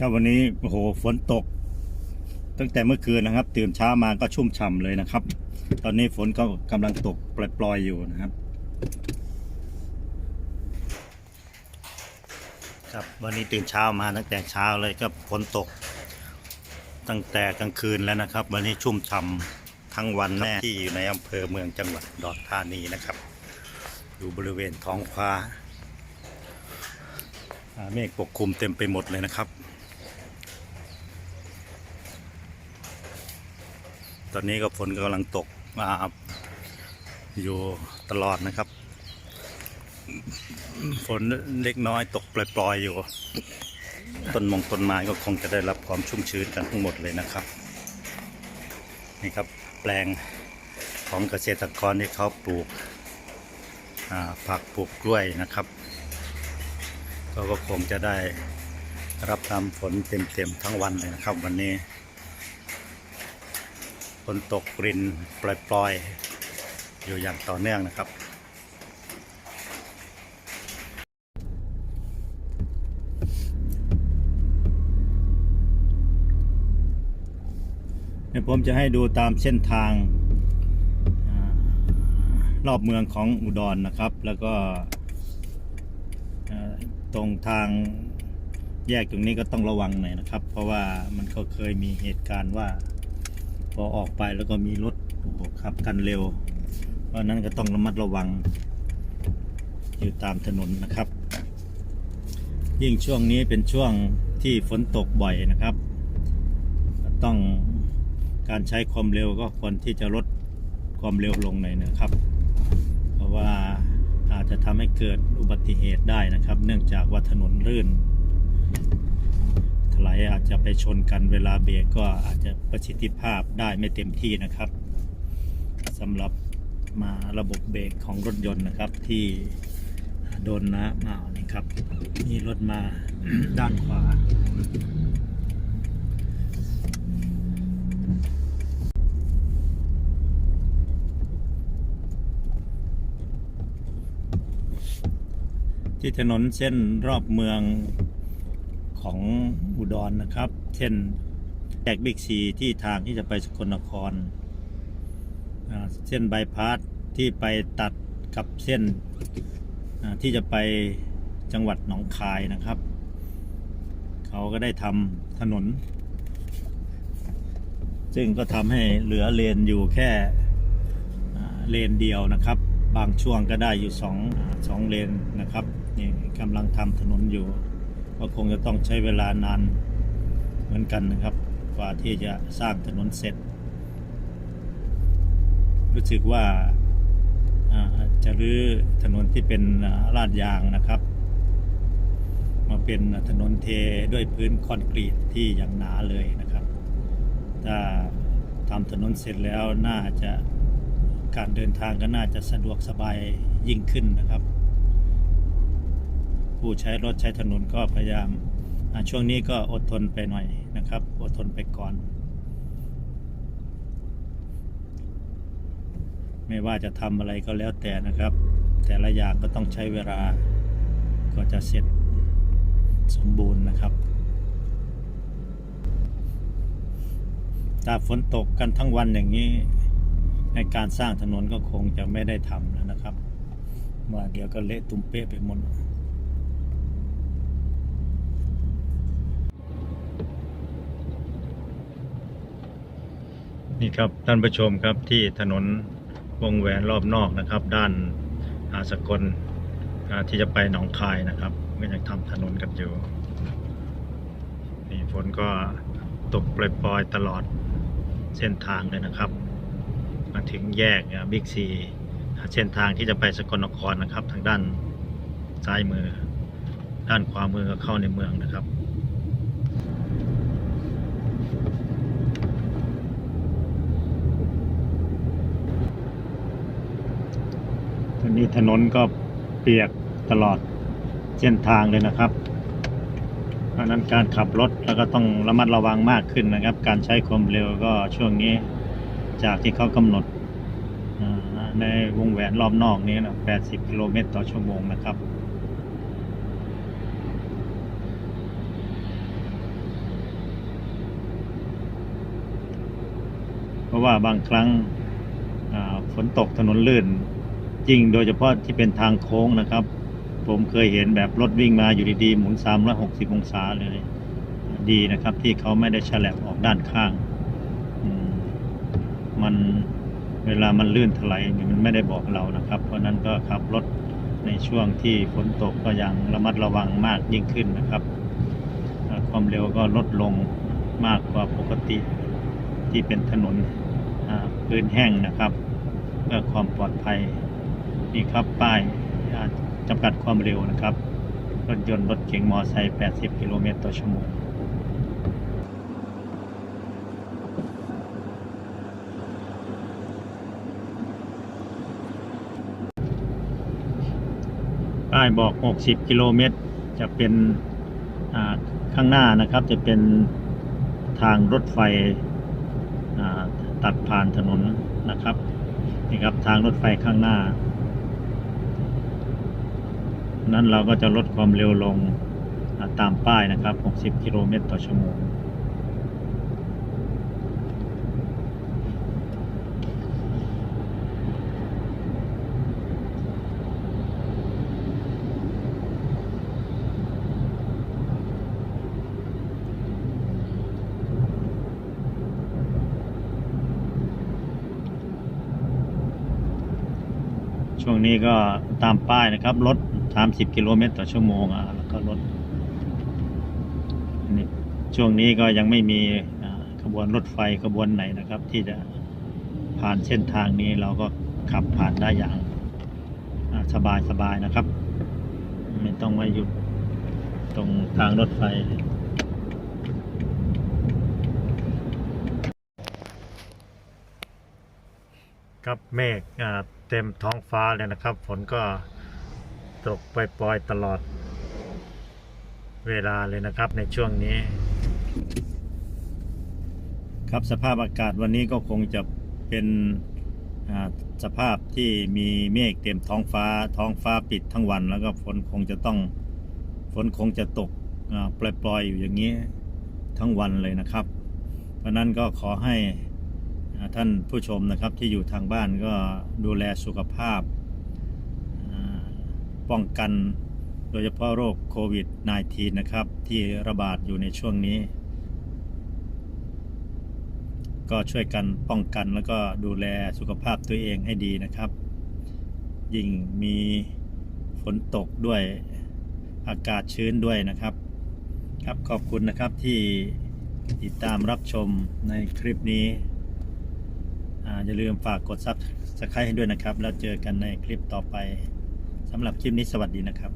ครับวันนี้โอ้โหฝนตก ตั้งแต่เมื่อคืนนะครับ ตื่นเช้ามาก็ชุ่มฉ่ำเลยนะครับ ตอนนี้ฝนก็กำลังตกปล่อยๆอยู่นะครับ ครับวันนี้ตื่นเช้ามาตั้งแต่เช้าเลยก็ฝนตก ตั้งแต่กลางคืนแล้วนะครับ วันนี้ชุ่มฉ่ำทั้งวันแน่ที่อยู่ในอำเภอเมืองจังหวัดดอุดธานีนะครับ อยู่บริเวณท้องฟ้าเมฆปกคลุมเต็มไปหมดเลยนะครับ ตอนนี้ก็ฝนกำลังตกมาอยู่ตลอดนะครับ ฝนเล็กน้อยตกปล่อยๆอยู่ ต้นมงต้นไม้ก็คงจะได้รับความชุ่มชื้นกันทั้งหมดเลยนะครับ นี่ครับแปลงของเกษตรกรที่เขาปลูกผักปลูกกล้วยนะครับก็ก็คงจะได้รับน้ำฝนเต็มๆทั้งวันเลยนะครับ วันนี้ ฝนตกกรินปล่อยๆ อยู่อย่างต่อเนื่องนะครับเดี๋ยผมจะให้ดูตามเส้นทางรอบเมืองของอุดรนะครับ แล้วก็ตรงทางแยกตรงนี้ก็ต้องระวังหน่อยนะครับ เพราะว่ามันก็เคยมีเหตุการณ์ว่า พอออกไปแล้วก็มีรถขับกันเร็ว เพราะฉะนั้นก็ต้องระมัดระวัง อยู่ตามถนนนะครับ ยิ่งช่วงนี้เป็นช่วงที่ฝนตกบ่อยนะครับ ต้องการใช้ความเร็วก็ควรที่จะลดความเร็วลงหน่อยนะครับ เพราะว่าอาจจะทำให้เกิดอุบัติเหตุได้นะครับ เนื่องจากว่าถนนลื่น ถลายอาจจะไปชนกันเวลาเบรกก็อาจจะประสิทธิภาพได้ไม่เต็มที่นะครับสำหรับมาระบบเบรกของรถยนต์นะครับที่โดนน้ำมานี่ครับมีรถมาด้านขวา ที่ถนนเส้นรอบเมือง ของอุดรนะครับ เช่นแยกบิ๊กซีที่ทางที่จะไปสกลนคร เส้นบายพาสที่ไปตัดกับเส้นที่จะไปจังหวัดหนองคายนะครับ เขาก็ได้ทำถนน ซึ่งก็ทำให้เหลือเลนอยู่แค่เลนเดียวนะครับ บางช่วงก็ได้อยู่สองสองเลนนะครับนี่กำลังทำถนนอยู่ ก็คงจะต้องใช้เวลานานเหมือนกันนะครับ กว่าที่จะสร้างถนนเสร็จ รู้สึกว่าจะรื้อถนนที่เป็นลาดยางนะครับ มาเป็นถนนเทด้วยพื้นคอนกรีตที่อย่างหนาเลยนะครับ ถ้าทำถนนเสร็จแล้วน่าจะการเดินทางก็น่าจะสะดวกสบายยิ่งขึ้นนะครับ ผู้ใช้รถใช้ถนนก็พยายามช่วงนี้ก็อดทนไปหน่อยนะครับ อดทนไปก่อน ไม่ว่าจะทำอะไรก็แล้วแต่นะครับ แต่ละอย่างก็ต้องใช้เวลาก็จะเสร็จสมบูรณ์นะครับถ้าฝนตกกันทั้งวันอย่างนี้ ในการสร้างถนนก็คงจะไม่ได้ทำแล้วนะครับว่าเดี๋ยวก็เละตุ้มเป๊ะไปหมด นี่ครับท่านผู้ชมครับที่ถนนวงแหวนรอบนอกนะครับ ด้านอาสกลที่จะไปหนองคายนะครับก็ยังทำถนนกันอยู่นี่ฝนก็ตกปล่อยๆตลอดเส้นทางเลยนะครับ มาถึงแยกบิ๊กซีเส้นทางที่จะไปสกลนครนะครับ ทางด้านซ้ายมือ ด้านขวามือก็เข้าในเมืองนะครับ นี่ถนนก็เปียกตลอดเส้นทางเลยนะครับเพราะนั้นการขับรถแล้วก็ต้องระมัดระวังมากขึ้นนะครับ การใช้ความเร็วก็ช่วงนี้จากที่เขากำหนดในวงแหวนรอบนอกนี้นะ 80 กิโลเมตรต่อชั่วโมงนะครับเพราะว่าบางครั้งฝนตกถนนลื่น จริง โดยเฉพาะที่เป็นทางโค้งนะครับ ผมเคยเห็นแบบรถวิ่งมาอยู่ดีๆ หมุน 360 องศาเลย ดีนะครับ ที่เขาไม่ได้ฉลับออกด้านข้าง มันเวลามันลื่นถลายมันไม่ได้บอกเรานะครับ เพราะนั้นก็ขับรถในช่วงที่ฝนตกก็ยังระมัดระวังมากยิ่งขึ้นนะครับ ความเร็วก็ลดลงมากกว่าปกติที่เป็นถนนพื้นแห้งนะครับ เพื่อความปลอดภัย นี่ครับป้ายจำกัดความเร็วนะครับ รถยนต์รถเก๋งมอไซค์ 80 กิโลเมตรต่อชั่วโมงป้ายบอก 60 กิโลเมตร จะเป็นข้างหน้านะครับ จะเป็นทางรถไฟตัดผ่านถนนนะครับ นี่ครับทางรถไฟข้างหน้า นั้นเราก็จะลดความเร็วลงตามป้ายนะครับ 60 กิโลเมตรต่อชั่วโมง ช่วงนี้ก็ตามป้ายนะครับรถ30 กิโลเมตรต่อชั่วโมงอะแล้วก็รถนี่ช่วงนี้ก็ยังไม่มีขบวนรถไฟขบวนไหนนะครับ ที่จะผ่านเส้นทางนี้เราก็ขับผ่านได้อย่างสบายสบายนะครับ ไม่ต้องมาหยุดตรงทางรถไฟ ครับเมฆเต็มท้องฟ้าเลยนะครับ ฝนก็ตกปล่อยๆตลอดเวลาเลยนะครับในช่วงนี้ ครับสภาพอากาศวันนี้ก็คงจะเป็นสภาพที่มีเมฆเต็มท้องฟ้า ท้องฟ้าปิดทั้งวัน แล้วก็ฝนคงจะต้องฝนคงจะตกปล่อยๆอยู่อย่างนี้ทั้งวันเลยนะครับ เพราะนั้นก็ขอให้ ท่านผู้ชมนะครับที่อยู่ทางบ้านก็ดูแลสุขภาพ ป้องกันโดยเฉพาะโรคโควิด -19 นะครับ ที่ระบาดอยู่ในช่วงนี้ ก็ช่วยกันป้องกันแล้วก็ดูแลสุขภาพตัวเองให้ดีนะครับ ยิ่งมีฝนตกด้วยอากาศชื้นด้วยนะครับ ครับขอบคุณนะครับที่ติดตามรับชมในคลิปนี้ อย่าลืมฝากกดซับสไครต์ให้ด้วยนะครับ แล้วเจอกันในคลิปต่อไปสำหรับคลิปนี้สวัสดีนะครับ